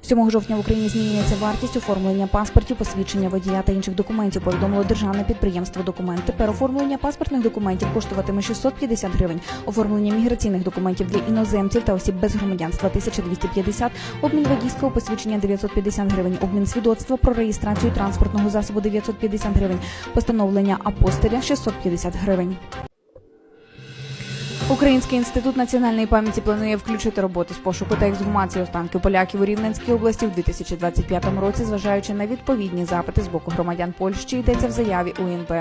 7 жовтня в Україні змінюється вартість оформлення паспортів, посвідчення водія та інших документів. Повідомило державне підприємство документи. Переоформлення паспортних документів коштуватиме 650 гривень. Оформлення міграційних документів для іноземців та осіб без громадянства 1250, обмін водійського посвідчення 950 гривень, обмін свідоцтва про реєстрацію транспортного засобу 950 гривень, постановлення апостиля 650 гривень. Український інститут національної пам'яті планує включити роботу з пошуку та ексгумації останків поляків у Рівненській області в 2025 році, зважаючи на відповідні запити з боку громадян Польщі, йдеться в заяві УНП.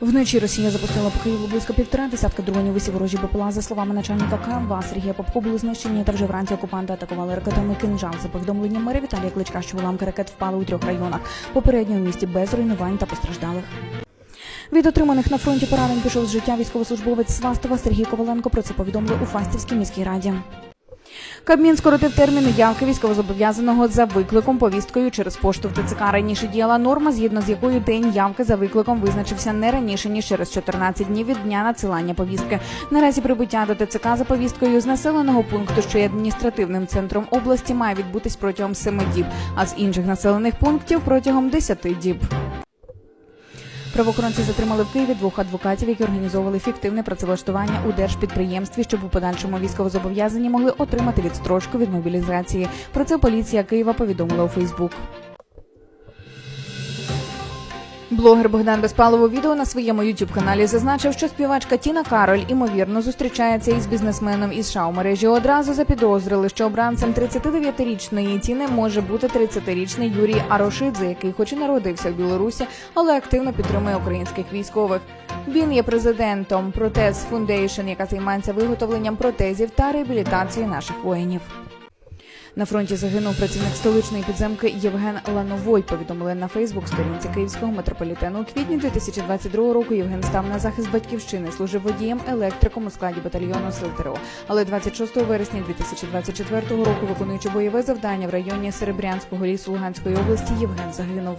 Вночі Росія запустила по Києву близько півтора десятка дронів усі ворожі БПЛА. За словами начальника КМВА Сергія Попко, були знищені та вже вранці окупанти атакували ракетами кинжал. За повідомленням мера Віталія Кличка, що уламки ракет впали у трьох районах. Попередньо в місті без руйнувань та постраждалих. Від отриманих на фронті поранень пішов з життя військовослужбовець Свастова Сергій Коваленко. Про це повідомили у Фастівській міській раді. Кабмін скоротив термін явки військовозобов'язаного за викликом повісткою через пошту в ТЦК. Раніше діяла норма, згідно з якою день явки за викликом визначився не раніше ніж через 14 днів від дня надсилання повістки. Наразі прибуття до ТЦК за повісткою з населеного пункту, що є адміністративним центром області, має відбутись протягом 7 діб, а з інших населених пунктів протягом 10 діб. Правоохоронці затримали в Києві двох адвокатів, які організовували фіктивне працевлаштування у держпідприємстві, щоб у подальшому військовозобов'язані могли отримати відстрочку від мобілізації. Про це поліція Києва повідомила у Фейсбук. Блогер Богдан Безпалов відео на своєму youtube каналі зазначив, що співачка Тіна Кароль імовірно зустрічається із бізнесменом із США у мережі. Одразу запідозрили, що обранцем 39-річної Тіни може бути 30-річний Юрій Арошидзе, який хоч і народився в Білорусі, але активно підтримує українських військових. Він є президентом Протез Foundation, яка займається виготовленням протезів та реабілітацією наших воїнів. На фронті загинув працівник столичної підземки Євген Лановой. Повідомили на Фейсбук сторінці Київського метрополітену. У квітні 2022 року Євген став на захист батьківщини, служив водієм електриком у складі батальйону сил ТРО. Але 26 вересня 2024 року, виконуючи бойове завдання в районі Серебрянського лісу Луганської області, Євген загинув.